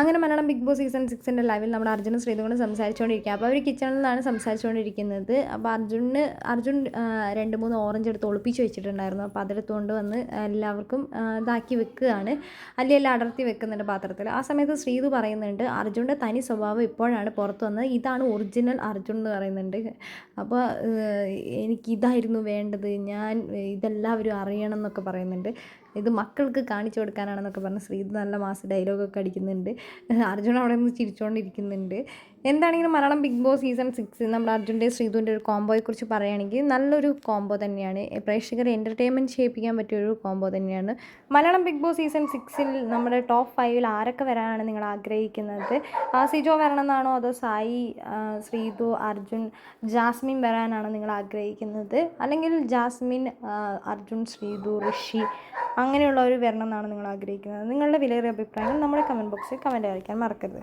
അങ്ങനെ Malayalam big Boss season സിക്സിന്റെ ലൈവിൽ നമ്മൾ അർജുനും ശ്രീതുകൊണ്ട് സംസാരിച്ചുകൊണ്ടിരിക്കുക അപ്പോൾ അവർ കിച്ചണിൽ നിന്നാണ് സംസാരിച്ചുകൊണ്ടിരിക്കുന്നത്. അപ്പോൾ അർജുന് അർജുൻ രണ്ട് മൂന്ന് ഓറഞ്ച് എടുത്ത് ഒളിപ്പിച്ച് വെച്ചിട്ടുണ്ടായിരുന്നു. അപ്പോൾ അതെടുത്തുകൊണ്ട് വന്ന് എല്ലാവർക്കും ഇതാക്കി വെക്കുകയാണ്. അല്ലെങ്കിൽ എല്ലാം അടർത്തി വെക്കുന്നുണ്ട് പാത്രത്തിൽ. ആ സമയത്ത് ശ്രീതു പറയുന്നുണ്ട് അർജുന്റെ തനി സ്വഭാവം ഇപ്പോഴാണ് പുറത്തു വന്നത്. ഇതാണ് ഒറിജിനൽ അർജുൻ എന്ന് പറയുന്നുണ്ട്. അപ്പോൾ എനിക്കിതായിരുന്നു വേണ്ടത്. ഞാൻ ഇതെല്ലാവരും അറിയണം എന്നൊക്കെ പറയുന്നുണ്ട്. ഇത് മക്കൾക്ക് കാണിച്ചു കൊടുക്കാനാണെന്നൊക്കെ പറഞ്ഞ് ശ്രീതു നല്ല മാസ് ഡയലോഗൊക്കെ അടിക്കുന്നുണ്ട്. അർജുൻ അവിടെ നിന്ന് ചിരിച്ചുകൊണ്ടിരിക്കുന്നുണ്ട് എന്താണെങ്കിലും Malayalam Bigg Boss season six നമ്മുടെ അർജുന്റെ ശ്രീതുവിന്റെ ഒരു കോംബോയെക്കുറിച്ച് പറയുകയാണെങ്കിൽ നല്ലൊരു കോംബോ തന്നെയാണ്. പ്രേക്ഷകരെ എന്റർടൈൻമെന്റ് ചെയ്യിപ്പിക്കാൻ പറ്റിയൊരു കോംബോ തന്നെയാണ്. മലയാളം ബിഗ് ബോസ് സീസൺ സിക്സിൽ നമ്മുടെ ടോപ്പ് ഫൈവിൽ ആരൊക്കെ വരാനാണ് നിങ്ങൾ ആഗ്രഹിക്കുന്നത്? സിജോ വരണമെന്നാണോ അതോ സായി ശ്രീധു അർജുൻ ജാസ്മിൻ വരാനാണോ നിങ്ങൾ ആഗ്രഹിക്കുന്നത്? അല്ലെങ്കിൽ ജാസ്മിൻ അർജുൻ ശ്രീതു ഋഷി അങ്ങനെയുള്ളവർ വരണം എന്നാണ് നിങ്ങൾ ആഗ്രഹിക്കുന്നത്. നിങ്ങളുടെ വിലയേറിയ അഭിപ്രായങ്ങൾ നമ്മുടെ കമന്റ് ബോക്സിൽ കമന്റ് അയക്കാൻ മറക്കരുത്.